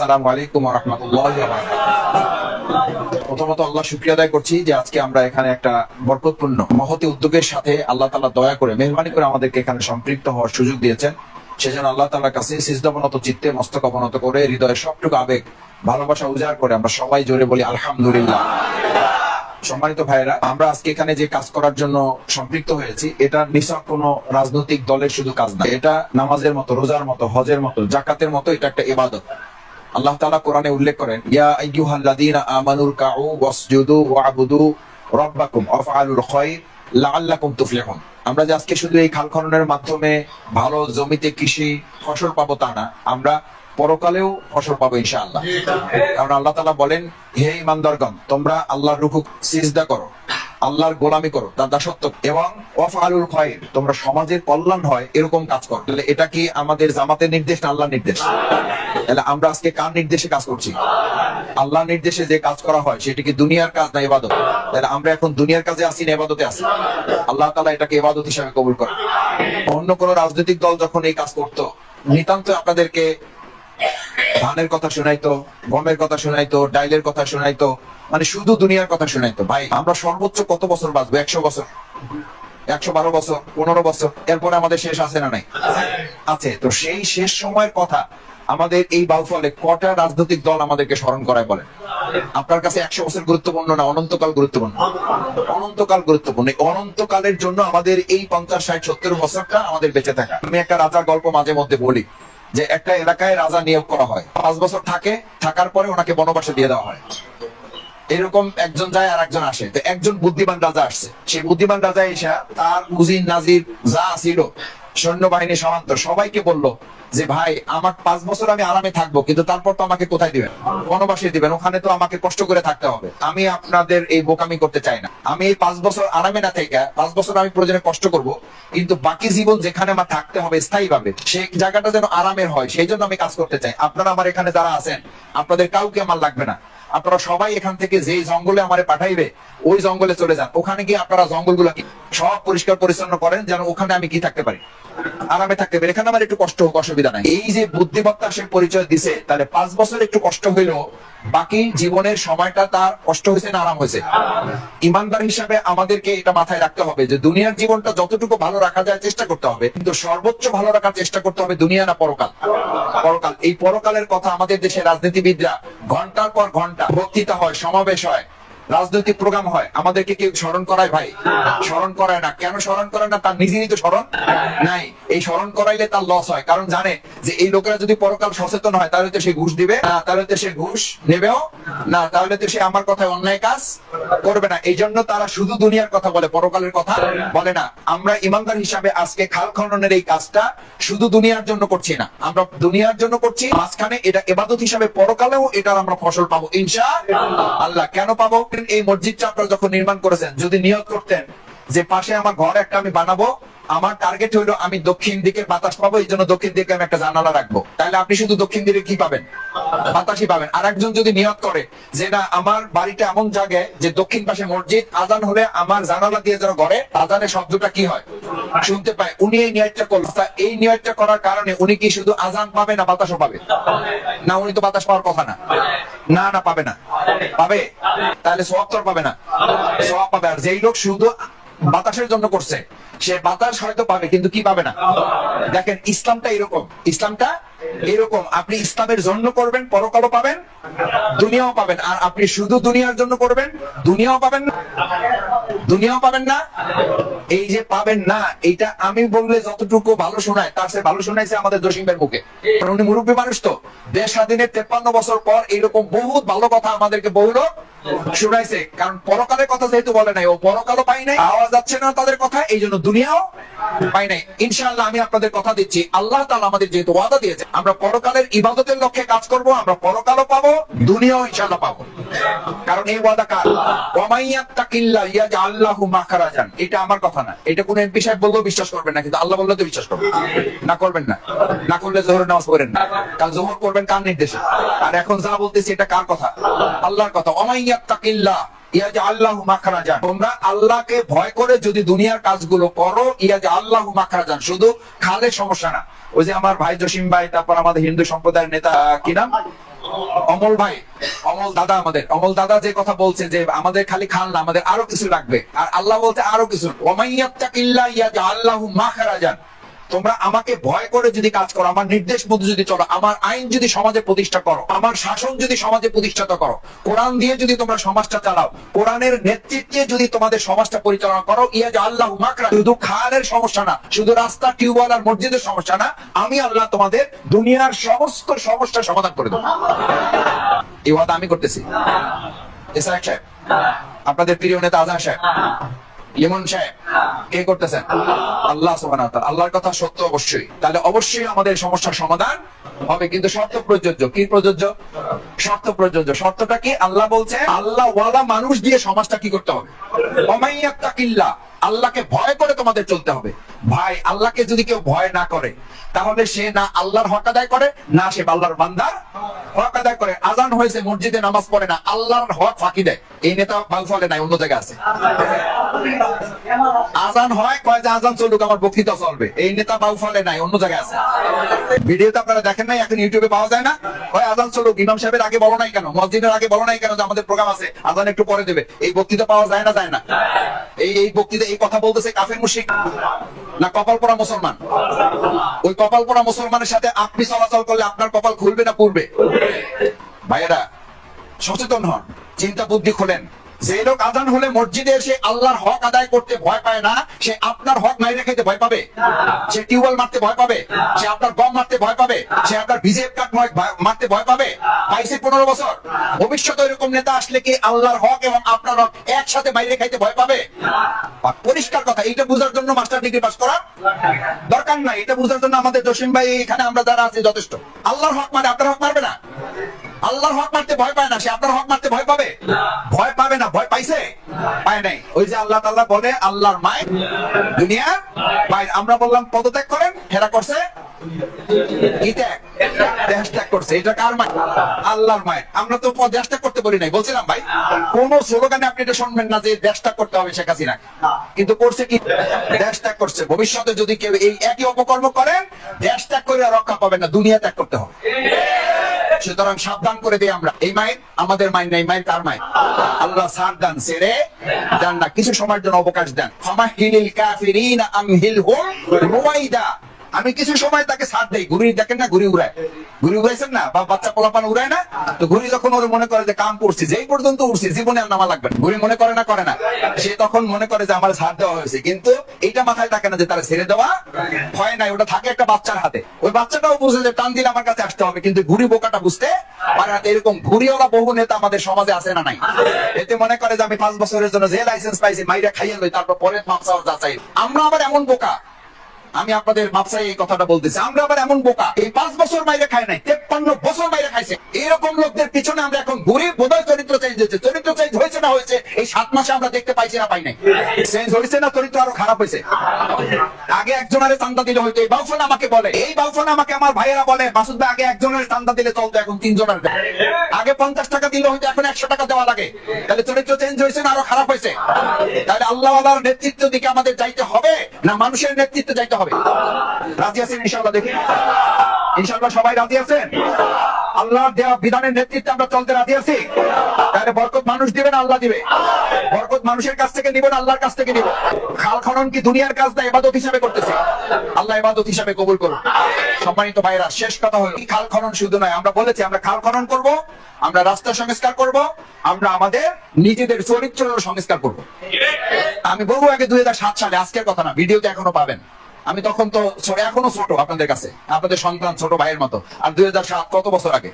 আসসালামু আলাইকুম রহমতুল্লাহ প্রথমত আল্লাহ শুক্রিয়া আদায় করছি যে আজকে আমরা এখানে একটা বরকতপূর্ণ, মহতি উদ্যোগের সাথে আল্লাহ দয়া করে, মেহরবানি করে আমাদেরকে এখানে সম্পৃক্ত হওয়ার সুযোগ দিয়েছেন। সেজন্য আল্লাহ কাছে সিজদাবনত চিত্তে মস্তক অবনত করে সবটুকু আবেগ, ভালোবাসা উজাড় করে আমরা সবাই জোরে বলি আলহামদুলিল্লাহ। সম্মানিত ভাইরা আমরা আজকে এখানে যে কাজ করার জন্য সম্পৃক্ত হয়েছি, এটা নিছক কোনো রাজনৈতিক দলের শুধু কাজ না, এটা নামাজের মতো, রোজার মতো, হজের মতো, জাকাতের মতো, এটা একটা ইবাদত। আল্লাহ তাআলা কোরআনে উল্লেখ করেন, ইয়া আইয়ুহাল্লাযীনা আমানুর কাউ ওয়াসজুদু ওয়াবুদু রাব্বাকুম ওয়াফআলুল খায়র লাআল্লাকুম তুফলিহুন। আমরা যে আজকে শুধু এই খাল খননের মাধ্যমে ভালো জমিতে কৃষি ফসল পাবো তা না, আমরা পরকালেও ফসল পাবো ইনশাআল্লাহ। কারণ আল্লাহ তাআলা বলেন, হে ইমানদারগণ তোমরা আল্লাহর রুকু সিজদা করো আল্লাহর গোলামি করো তার দাসত্ব। এবং ওয়াফ আলুল খয়ের তোমরা সমাজের কল্যাণ হয়, এরকম কাজ করো। তাহলে এটা কি আমাদের জামাতের নির্দেশ না আল্লাহর নির্দেশ? তাহলে আমরা আজকে কার নির্দেশে কাজ করছি? আল্লাহর নির্দেশে যে কাজ করা হয়, সেটা কি দুনিয়ার কাজ না ইবাদত? তাহলে আমরা এখন দুনিয়ার কাজে আসি না ইবাদতে আসি? আল্লাহ তালা এটাকে ইবাদত হিসাবে কবুল করে অন্য কোন রাজনৈতিক দল যখন এই কাজ করতো, নিতান্ত আপনাদেরকে ধানের কথা শোনাইতো, গমের কথা শোনাইতো, ডাইলের কথা শোনাইতো মানে শুধু দুনিয়ার কথা শোনাইতো ভাই, আমরা সর্বোচ্চ কত বছর বাঁচবো? একশো বছর? একশো বারো বছর? পনেরো বছর? এরপরে আমাদের শেষ আছে না নাই? আছে। তো সেই শেষ সময়ের কথা আমাদের এই বাউফলে কটা রাজনৈতিক দল আমাদেরকে স্মরণ করায় বলেন? আপনার কাছে একশো বছর গুরুত্বপূর্ণ না অনন্তকাল গুরুত্বপূর্ণ? অনন্তকাল গুরুত্বপূর্ণ। অনন্তকালের জন্য আমাদের এই পঞ্চাশ, ষাট, সত্তর বছরটা আমাদের বেঁচে থাকা। আমি একটা রাজার গল্প মাঝে মধ্যে বলি, যে একটা এলাকায় রাজা নিয়োগ করা হয়। পাঁচ বছর থাকে, থাকার পরে ওনাকে বনবাসে দিয়ে দেওয়া হয়। এরকম একজন যায় আর একজন আসে। তো একজন বুদ্ধিমান রাজা আসছে। সেই বুদ্ধিমান রাজা এসে তার উজির নাজির যা ছিল, সৈন্যবাহিনী সমান্তর সবাইকে বলল যে, ভাই, আমার পাঁচ বছর আমি আরামে থাকব, কিন্তু তারপর তো আমাকে কোথায় দিবেন? বনবাসে দিবেন, ওখানে তো আমাকে কষ্ট করে থাকতে হবে। আমি আপনাদের এই বোকামি করতে চাই না। আমি এই পাঁচ বছর আরামে না থেকে, পাঁচ বছর আমি প্রয়োজনে কষ্ট করব, কিন্তু বাকি জীবন যেখানে আমার থাকতে হবে স্থায়ী ভাবে সেই জায়গাটা যেন আরামের হয়, সেই জন্য আমি কাজ করতে চাই। আপনারা আমার এখানে যারা আছেন, আপনাদের কাউকে আমার লাগবে না। আপনারা সবাই এখান থেকে যে জঙ্গলে আমারে পাঠাইবে, ওই জঙ্গলে চলে যান। ওখানে গিয়ে আপনারা জঙ্গলগুলো সব পরিষ্কার পরিচ্ছন্ন করেন, যেন ওখানে আমি কি থাকতে পারি। আরামে থাকতে পারি, এখানে আমার একটু কষ্ট হোক, অসুবিধা নাই। এই যে বুদ্ধিমত্তা সে পরিচয় দিছে, তাহলে পাঁচ বছর একটু কষ্ট হইলেও বাকি জীবনের সময়টা তার কষ্ট হয়েছে না আরাম হয়েছে ইমানদার হিসাবে আমাদেরকে এটা মাথায় রাখতে হবে যে, দুনিয়ার জীবনটা যতটুকু ভালো রাখা যায় চেষ্টা করতে হবে, কিন্তু সর্বোচ্চ ভালো রাখার চেষ্টা করতে হবে দুনিয়া না পরকাল? পরকাল। এই পরকালের কথা আমাদের দেশের রাজনীতিবিদরা ঘণ্টার পর ঘণ্টা বক্তৃতা হয়, সমাবেশ হয়। রাজনৈতিক প্রোগ্রাম হয়, আমাদেরকে কেউ স্মরণ করায় ভাই? স্মরণ করায় না। কেন স্মরণ করে না? তার নিজেরই তো স্মরণ নাই। এই স্মরণ করাইলে তার লস হয়। কারণ জানে যে এই লোকেরা যদি পরকাল সচেতন হয়, তাহলে তো সে ঘুষ দিবে। না, তাহলে তো সে ঘুষ নেবেও না, তাহলে তো সে আমার কথায় অন্যায় কাজ করবে না। এই জন্য তারা শুধু দুনিয়ার কথা বলে, পরকালের কথা বলে না। আমরা ইমানদার হিসাবে আজকে খাল খননের এই কাজটা শুধু দুনিয়ার জন্য করছি না। আমরা দুনিয়ার জন্য করছি। মাঝখানে এটা এবাদত হিসাবে পরকালেও এটার আমরা ফসল পাবো। ইনশা আল্লাহ। কেন পাবো? এই মসজিদটা আপনারা যখন নির্মাণ করেছেন, যদি নিয়োগ করতেন যে পাশে আমার ঘর, একটা আমি বানাবো আমার টার্গেট হইল আমি দক্ষিণ দিকে বাতাস পাবো, এই জন্য দক্ষিণ দিকে আমি একটা জানালা রাখব। তাহলে আপনি শুধু দক্ষিণ দিকে কি পাবেন? বাতাসই পাবেন। আর একজন যদি নিয়ত করে যে না, আমার বাড়িটা এমন জায়গায় যে দক্ষিণ পাশে মসজিদ, আজান হলে আমার জানালা দিয়ে যেন ঘরে আজানের শব্দটা কি হয়? শুনতে পায়, উনি এই নিয়তটা করলেন তা এই নিয়তটা করার কারণে উনি কি শুধু আজান পাবে না বাতাসও পাবে? না, উনি তো বাতাস পাওয়ার কথা না। না না, পাবে না। পাবে? তাহলে সব তো আর পাবে না। সব পাবে। আর যেই লোক শুধু বাতাসের জন্য করছে। সে বাতাস হয়তো পাবে, কিন্তু কি পাবে না? দেখেন, ইসলামটা এরকম। ইসলামটা এরকম। আপনি ইসলামের জন্য করবেন, পরকালও পাবেন, দুনিয়াও পাবেন। আর আপনি শুধু দুনিয়ার জন্য করবেন, দুনিয়াও পাবেন না। দুনিয়াও পাবেন না। এই যে পাবেন না, এইটা আমি বললে যতটুকু ভালো শোনায়, তার সে ভালো শোনাইছে আমাদের জসিমের মুখে। কারণ উনি মুরব্বী মানুষ তো। দেশ স্বাধীনের তেপ্পান্ন বছর পর এইরকম বহুত ভালো কথা আমাদেরকে বহু শুনাইছে, কারণ পরকালের কথা যেহেতু বলে নাই, ও পরকালও পাই নাই আওয়াজ যাচ্ছে না তাদের কথা এই জন্য দুনিয়াও পাই নাই। ইনশাআল্লাহ আমি আপনাদের কথা দিচ্ছি, আল্লাহ তালা আমাদের যেহেতু ওয়াদা দিয়েছে আমরা পরকালের ইবাদতের লক্ষ্যে কাজ করব, আমরা পরকালও পাবো, দুনিয়াও ইনশাল্লাহ পাবো। কারণ এই ওয়াদা কার? মাখরাজান। এটা আমার কথা না। এটা কোন এমপি সাহেব বিশ্বাস করবেন না, কিন্তু আল্লাহ বললে তো বিশ্বাস করবেন। না করবেন না। না করলে নামাজ পড়েন না। জোহর করবেন কার নির্দেশে? আর এখন যা বলতেছি এটা কার কথা? আল্লাহর কথা। আল্লাহ তোমরা আল্লাহকে ভয় করে যদি দুনিয়ার কাজগুলো করো ইয়াজা আল্লাহ মাখরাজান। শুধু খালে সমস্যা না। ওই যে আমার ভাই জসিম ভাই, তারপর আমাদের হিন্দু সম্প্রদায়ের নেতা, কি নাম? অমল ভাই, অমল দাদা আমাদের। অমল দাদা যে কথা বলছে যে আমাদের খালি খান না, আমাদের আরও কিছু লাগবে। আর আল্লাহ বলতে আরও কিছু। ওমাইয়াত্তাকিল্লাহ ইয়াজআল্লাহু মাখরাজান। তোমরা আমাকে ভয় করে যদি কাজ করো, আমার নির্দেশ মতো যদি চলো, আমার আইন যদি সমাজে প্রতিষ্ঠা করো, আমার শাসন যদি সমাজে প্রতিষ্ঠাতা করো, কোরআন দিয়ে যদি তোমরা সমাজটা চালাও, কোরআনের নেতৃত্বে যদি তোমাদের সমাজটা পরিচালনা করো ইয়া আল্লাহ মাকরা শুধু খালের সমস্যা না, শুধু রাস্তা, টিউবওয়েল আর মসজিদের সমস্যা না, আমি আল্লাহ তোমাদের দুনিয়ার সমস্ত সমস্যার সমাধান করে দেবো। এই কথা আমি করতেছি। আপনাদের প্রিয় নেতা আজহার সাহেব লিমন সাহেব, কে করতেছেন? আল্লাহ আল্লাহর কথা সত্য অবশ্যই। তাহলে অবশ্যই আমাদের সমস্যার সমাধান হবে, কিন্তু শর্ত প্রযোজ্য। কি প্রযোজ্য? শর্ত প্রযোজ্য। শর্তটা কি? আল্লাহ বলছে, আল্লাহ ওয়ালা মানুষ দিয়ে সমাজটা কি করতে হবে? আল্লাহকে ভয় করে তোমাদের চলতে হবে। ভাই, আল্লাহকে যদি কেউ ভয় না করে, তাহলে সে না আল্লাহর হক আদায় করে, না সে আল্লাহর বান্দার হক আদায় করে। আজান হয়েছে, মসজিদে নামাজ পড়ে না, আল্লাহর হক ফাঁকি দেয়। এই নেতা বাল ফলে নাই, অন্য জায়গায় আছে। আজান হয়, কয় যে আজান চলুক, আমার বক্তৃতা চলবে। এই নেতা বাউ ফলে নাই, অন্য জায়গায় আছে। ভিডিওতে আপনারা দেখেন নাই, এখন ইউটিউবে পাওয়া যায় না? হয় আজান চলুক, ইমাম সাহেবের আগে বলো নাই কেন? মসজিদের আগে বলো নাই কেন যে আমাদের প্রোগ্রাম আছে? আজান একটু পরে দেবে। এই বক্তৃতা পাওয়া যায় না যায় না? এই এই বক্তৃতা, এই কথা বলতেছে কাফের মুশিক না কপাল পরা মুসলমান? ওই কপাল পরা মুসলমানের সাথে আপনি চলাচল করলে আপনার কপাল খুলবে না পূর্বে ভাইয়েরা সচেতন হন, চিন্তা বুদ্ধি খোলেন। যে লোক আজান হলে মসজিদে এসে আল্লাহর হক আদায় করতে ভয় পায় না, সে আপনার হক মাইরে খেতে ভয় পাবে। সে টিউবওয়েল মারতে ভয় পাবে, সে আপনার গম মারতে ভয় পাবে, সে আপনার বিজেপি কার্ড মারতে ভয় পাবে। পাইছে পনেরো বছর। ভবিষ্যতে এরকম নেতা আসলে কি আল্লাহর হক এবং আপনার হক একসাথে বাইরে খাইতে ভয় পাবে? পরিষ্কার কথা, এইটা বোঝার জন্য মাস্টার ডিগ্রি পাস করা দরকার নাই, এটা বোঝার জন্য আমাদের জসিম ভাই এখানে আমরা যারা আছি যথেষ্ট। আল্লাহর হক মানে আপনার হক মারবে না। আল্লাহর হক মারতে ভয় পায় না সে আপনার হক মারতে ভয় পাবে? ভয় পাবে না ভয় পাইছে? পায় নাই। ওই যে আল্লাহ তাল্লাহ বলে আল্লাহর মায় দুনিয়া ভাই আমরা বললাম পদত্যাগ করেন হেরা করছে? কি ত্যাগ? দেশ ত্যাগ করছে। এটা কার মায় আল্লাহর মায় আমরা তো প- দেশ ত্যাগ করতে নাই। বলছিলাম ভাই কোন স্লোগানে আপনি এটা শুনবেন না যে দেশ ত্যাগ করতে হবে শেখ হাসিনা। কিন্তু করছে কি? দেশ ত্যাগ করছে। ভবিষ্যতে যদি কেউ এই একই অপকর্ম করেন দেশ ত্যাগ করে আর রক্ষা পাবেন না দুনিয়া ত্যাগ করতে হবে। সুতরাং সাবধান করে দিই আমরা। এই মাইন আমাদের মাইন নাই। মাইন তার মাইন আল্লাহ সার দান, সেরে দেন না। কিছু সময়ের জন্য অবকাশ দেন। ক্ষমা ফামাহিলিল কাফিরিন আমহিলহুম রুয়াইদা আমি কিছু সময় তাকে সাথ দেই। ঘুরি দেখেন না ঘুরি উড়ায়। ঘুরি উড়াইছেন না, বা বাচ্চা পোলাপান উড়ায় না, তো ঘুরি যখন ওর মনে করে যে কাম করছি, যেই পর্যন্ত উঠছি জীবনে আর নামা লাগবে ঘুরি মনে করে না করে না। সে তখন মনে করে যে আমার ছাড় দেওয়া হয়েছে। কিন্তু এটা মাথায় থাকে না যে তারা ছেড়ে দেওয়া হয় নাই, ওটা থাকে একটা বাচ্চার হাতে। ওই বাচ্চাটাও বুঝে যে টান দিলে আমার কাছে আসতে হবে, কিন্তু ঘুরি বোকাটা বুঝতে পারে না। এরকম ঘুরিওয়ালা বহু নেতা আমাদের সমাজে আছে না নাই? এতে মনে করে যে আমি পাঁচ বছরের জন্য যে লাইসেন্স পাইছি, মাইরা খাইয়ে লই, তারপর পরের মাপসা যাচাই। আমরা আবার এমন বোকা। আমি আপনাদের মাপসাই এই কথাটা বলতেছি। আমরা আবার এমন বোকা, এই পাঁচ বছর বাইরে খাই নাই, তেপ্পান্ন বছর বাইরে খাইছে। এরকম লোকদের পিছনে আমরা এখন ঘুরে বোধহয় চরিত্র চেঞ্জ হয়েছে। চরিত্র চেঞ্জ হয়েছে না হয়েছে, এই সাত মাসে আমরা দেখতে পাইছি না পাই নাই। চেঞ্জ হয়েছে না চরিত্র আরও খারাপ হয়েছে? আগে একজনের চান্দা দিলে হয়তো এই বাউফোন আমাকে বলে। এই বাউফোন আমাকে আমার ভাইয়েরা বলে, মাসুদ ভাই, আগে একজনের চান্দা দিলে চলতো, এখন তিনজনের। আগে পঞ্চাশ টাকা দিলে হয়তো এখন একশো টাকা দেওয়া লাগে। তাহলে চরিত্র চেঞ্জ হয়েছে না আরও খারাপ হয়েছে? তাহলে আল্লাহ আল্লাহর নেতৃত্ব দিকে আমাদের যাইতে হবে না মানুষের নেতৃত্বে যাইতে হবে। রাজি আছেন ইনশাল্লাহ দেখি? ইনশাল্লাহ সবাই রাজি আছেন? আল্লাহর দেওয়া বিধানের নেতৃত্বে আমরা চলতে রাজি আছি। তাহলে বরকত মানুষ দিবেন, আল্লাহ দিবে। বরকত মানুষের কাছ থেকে নিবেন, আল্লাহর কাছ থেকে নিব খাল খনন কি দুনিয়ার কাজ না এবাদত হিসাবে করতেছে? আল্লাহ এবাদত হিসাবে কবুল করুন। সম্মানিত ভাইরা শেষ কথা হলো খাল খনন শুধু নয়, আমরা বলেছি আমরা খাল খনন করব, আমরা রাস্তা সংস্কার করব, আমরা আমাদের নিজেদের চরিত্র সংস্কার করব। আমি বহু আগে দুই হাজার সাত সালে, আজকের কথা না, ভিডিওতে এখনও পাবেন। আমি তখন তো এখনও ছোট আপনাদের কাছে, আপনাদের সন্তান ছোট ভাইয়ের মতো। আর দুই হাজার সাত, কত বছর আগে?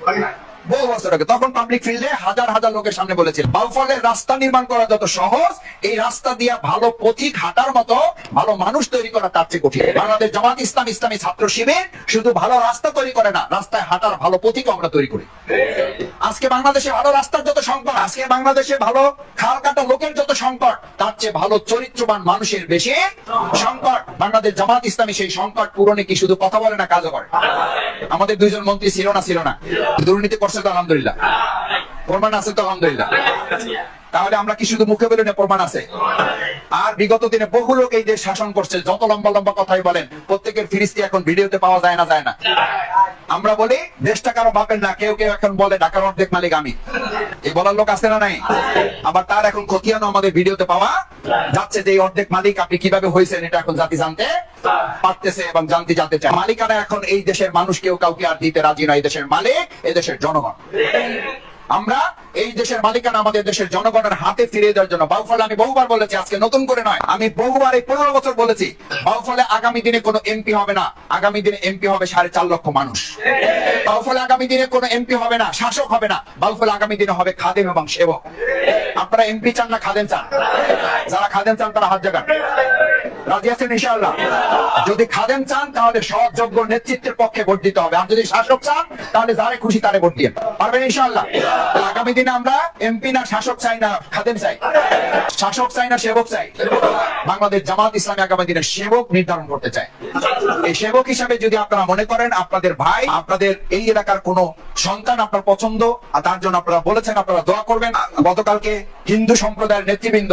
বহু বছর আগে, তখন পাবলিক ফিল্ডে হাজার হাজার লোকের সামনে বলেছিল, বাউফলের রাস্তা নির্মাণ করা যত সহজ, এই রাস্তা দিয়া ভালো পথিক হাঁটার মতো ভালো মানুষ তৈরি করা তার চেয়ে কঠিন। বাংলাদেশ জামাত ইসলাম ইসলামী ছাত্র শিবির শুধু ভালো রাস্তা তৈরি করে না, রাস্তায় হাঁটার ভালো পথিক আমরা তৈরি করি। আজকে বাংলাদেশে ভালো রাস্তার যত সংকট, আজকে বাংলাদেশে ভালো খাল কাটা লোকের যত সংকট, তার চেয়ে ভালো চরিত্রবান মানুষের বেশি সংকট। বাংলাদেশ জামাত ইসলামী সেই সংকট পূরণে কি শুধু কথা বলে না, কাজও করে। আমাদের দুইজন মন্ত্রী ছিল না ছিল না। দুর্নীতি করছে তো আলহামদুলিল্লাহ। প্রমাণ আছে তো আলহামদুলিল্লাহ। তাহলে আমরা কি শুধু মুখে বলি না, প্রমাণ আছে? আর বিগত দিনে বহু লোক এই দেশ শাসন করছে, যত লম্বা লম্বা কথাই বলেন, প্রত্যেকের ফিরিস্তি এখন ভিডিওতে পাওয়া যায় না যায় না। আমরা বলি দেশটা কারও বাপের না, কেউ কেউ এখন বলে ঢাকার অর্ধেক মালিক আমি। এই বলার লোক আছে না নাই? আবার তার এখন খতিয়ানো আমাদের ভিডিওতে পাওয়া যাচ্ছে যে অর্ধেক মালিক আপনি কীভাবে হয়েছেন এটা এখন জাতি জানতে পারতেছে এবং জানতে জানতে চায়। মালিকানা এখন এই দেশের মানুষ, কেউ কাউকে আর দিতে রাজি নয়। এই দেশের মালিক, এই দেশের জনগণ। আমরা এই দেশের মালিকানা আমাদের দেশের জনগণের হাতে ফিরিয়ে দেওয়ার জন্য। বাউফলে আমি বহুবার বলেছি, আজকে নতুন করে নয়। আমি বহুবার এই পনেরো বছর বলেছি, বাউফলে আগামী দিনে কোনো এমপি হবে না। আগামী দিনে এমপি হবে সাড়ে চার লক্ষ মানুষ। বাউফলে আগামী দিনে কোনো এমপি হবে না, শাসক হবে না। বাউফলে আগামী দিনে হবে খাদেম এবং সেবক। আপনারা এমপি চান না খাদেম চান? যারা খাদেম চান তারা হাত জাগান। রাজি আছেন ইনশাআল্লাহ? যদি খাদেম চান, তাহলে সৎ, যোগ্য নেতৃত্বের পক্ষে ভোট দিতে হবে। আর যদি শাসক চান, তাহলে যারে খুশি তারে ভোট দিয়ে পারবেন ইনশাআল্লাহ? আগামী দিনে আমরা এমপি না শাসক চাই না খাদেম চাই। শাসক চাই না সেবক চাই। বাংলাদেশ জামাত ইসলামী আগামী দিনে সেবক নির্ধারণ করতে চায়। এই সেবক হিসাবে যদি আপনারা মনে করেন, আপনাদের ভাই, আপনাদের এই এলাকার কোন সন্তান আপনার পছন্দ, আর তার জন্য আপনারা বলেছেন, আপনারা দোয়া করবেন। গতকালকে হিন্দু সম্প্রদায়ের নেতৃবৃন্দ